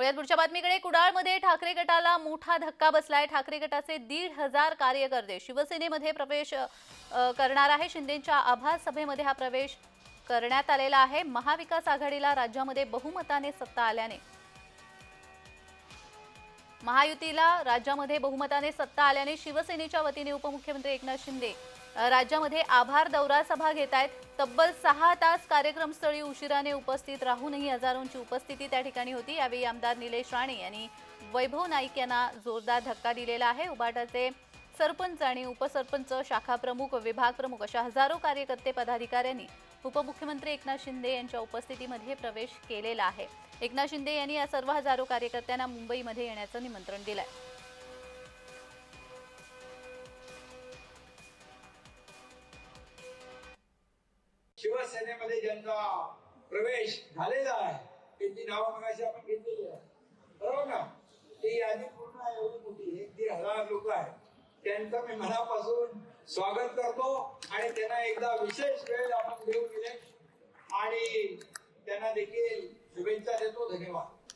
वळूयात पुढच्या बातमीकडे कुडाळमध्ये ठाकरे गटाला मोठा धक्का बसलाय. ठाकरे गटाचे दीड हजार कार्यकर्ते शिवसेनेमध्ये प्रवेश करणार आहे. शिंदेच्या आभार सभेमध्ये हा प्रवेश करण्यात आलेला आहे. महाविकास आघाडीला राज्यामध्ये बहुमताने सत्ता आल्याने महायुतीला राज्यामध्ये बहुमताने सत्ता आल्याने शिवसेनेच्या वतीने उपमुख्यमंत्री एकनाथ शिंदे राज्यामध्ये आभार दौरा सभा घेत आहेत. तब्बल सहा तास कार्यक्रमस्थळी उशिराने उपस्थित राहूनही हजारोंची उपस्थिती त्या ठिकाणी होती. यावेळी आमदार निलेश राणे यांनी वैभव नाईक यांना जोरदार धक्का दिलेला आहे. उबाटाचे सरपंच आणि उपसरपंच शाखा प्रमुख विभाग प्रमुख अशा हजारो कार्यकर्ते पदाधिकाऱ्यांनी उपमुख्यमंत्री एकनाथ शिंदे यांच्या उपस्थितीमध्ये प्रवेश केलेला आहे. एकनाथ शिंदे यांनी या सर्व हजारो कार्यकर्त्यांना मुंबईमध्ये येण्याचं निमंत्रण दिलंय. शिवसेनेमध्ये ज्यांचा प्रवेश झालेला आहे त्यांची नावं मगाशी आपण घेतलेली आहे बरोबर ना ती यादी पूर्ण एवढी मोठी एक दीड हजार लोक आहेत. त्यांचं मी मनापासून स्वागत करतो आणि त्यांना एकदा विशेष वेळ आपण देऊ दिले. आणि त्यांना देखील शुभेच्छा देतो. धन्यवाद.